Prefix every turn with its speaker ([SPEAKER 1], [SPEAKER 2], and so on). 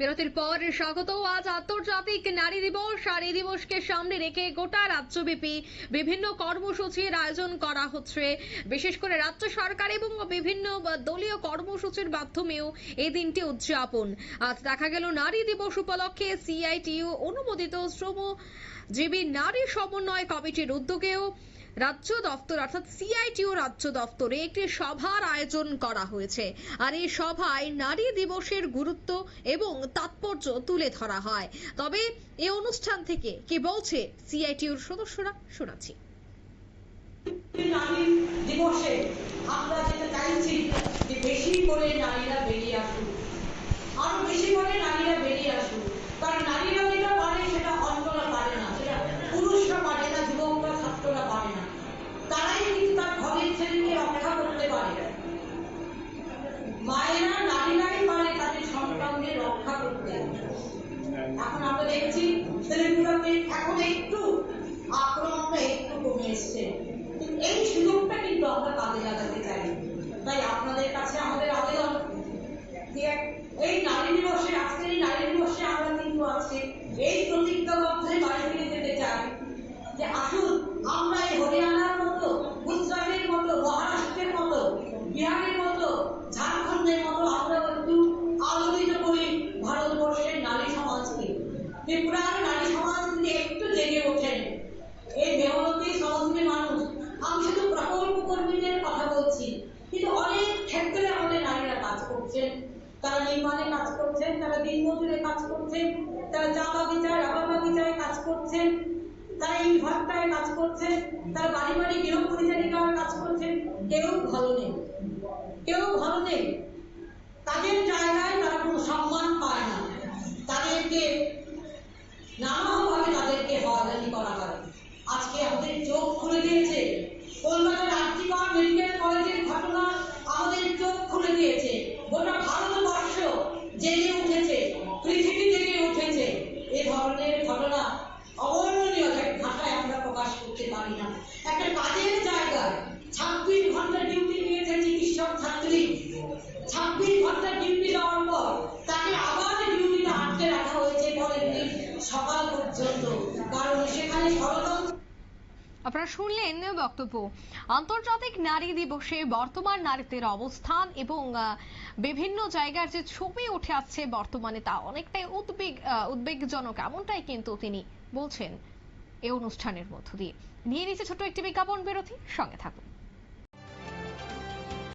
[SPEAKER 1] বিরতির পর স্বাগত। আজ আন্তর্জাতিক নারী দিবস আর এই দিবসকে সামনে রেখে গোটা রাজ্যব্যাপী বিভিন্ন কর্মসূচির আয়োজন করা হচ্ছে। বিশেষ করে রাজ্য সরকার এবং বিভিন্ন দলীয় কর্মসূচির মাধ্যমেও এই দিনটি উদযাপন। আজ দেখা গেল নারী দিবস উপলক্ষে সিআইটিইউ অনুমোদিত শ্রমজীবী নারী সমন্বয় কমিটির উদ্যোগেও রাজ্য দপ্তর, অর্থাৎ সিআইটিও রাজ্য দপ্তরে একটি সভার আয়োজন করা হয়েছে। আর এই সভায় নারী দিবসের গুরুত্ব এবং তাৎপর্য তুলে ধরা হয়। তবে এ অনুষ্ঠান থেকে কে বলছে সিআইটিউর সদস্যরা শোনাচ্ছি।
[SPEAKER 2] দিবসে আমরা যেটা চাইছি যে বেশি করে নারীরা বেরিয়ে আসুক আরও বেশি করে নারীরা বেরিয়ে আসুক কারণ নারীরা যেটা পারে সেটা অন্যরা পারে না সেটা পুরুষরা পারে না যুবকরা ছাত্ররা পারে না তারাই কিন্তু তার ঘরের ছেলেকে রক্ষা করতে পারে মায়েরা নারীরাই পারে তাদের সন্তানদের রক্ষা করতে এখন আমরা দেখছি ছেলেগুলোকে এখন একটু আক্রমণটা একটু কমে এসছে। এই সুযোগটা কিন্তু আমরা কাজে লাগাতে চাই। তাই আপনাদের কাছে আমাদের আবেদন এই নারী দিবসে আজকে এই নারী দিবসে আমরা কিন্তু আজকে এই প্রতিজ্ঞাবদ্ধে বাড়ি ফিরে যেতে চাই। যে আসুন নির্মাণে কাজ করছেন, তারা দিনমজুরে কাজ করছেন, তারা চা বাগিচায় রাবার বাগিচায় কাজ করছেন, তারা ইনভার্টারে কাজ করছেন, তারা বাড়ি বাড়ি গৃহ পরিচারিকার কাজ করছেন। কেউ ভালো নেই, কেউ ভালো নেই। তাদের জায়গায় তারা কোনো সম্মান পায় না। তাদেরকে নানাভাবে তাদেরকে হয়রানি করা হয়। আজকে আমাদের চোখ খুলে দিয়েছে কলকাতার
[SPEAKER 1] আপনারা শুনলেন বক্তব্য। আন্তর্জাতিক নারী দিবসে বর্তমান নারীদের অবস্থান এবং বিভিন্ন জায়গার যে ছবি উঠে আসছে বর্তমানে তা অনেকটাই উদ্বেগ উদ্বেগজনক, এমনটাই কিন্তু তিনি বলছেন এই অনুষ্ঠানের মধ্য দিয়ে। নিয়ে নিচ্ছে ছোট্ট একটি বিজ্ঞাপন বিরতি, সঙ্গে থাকুন।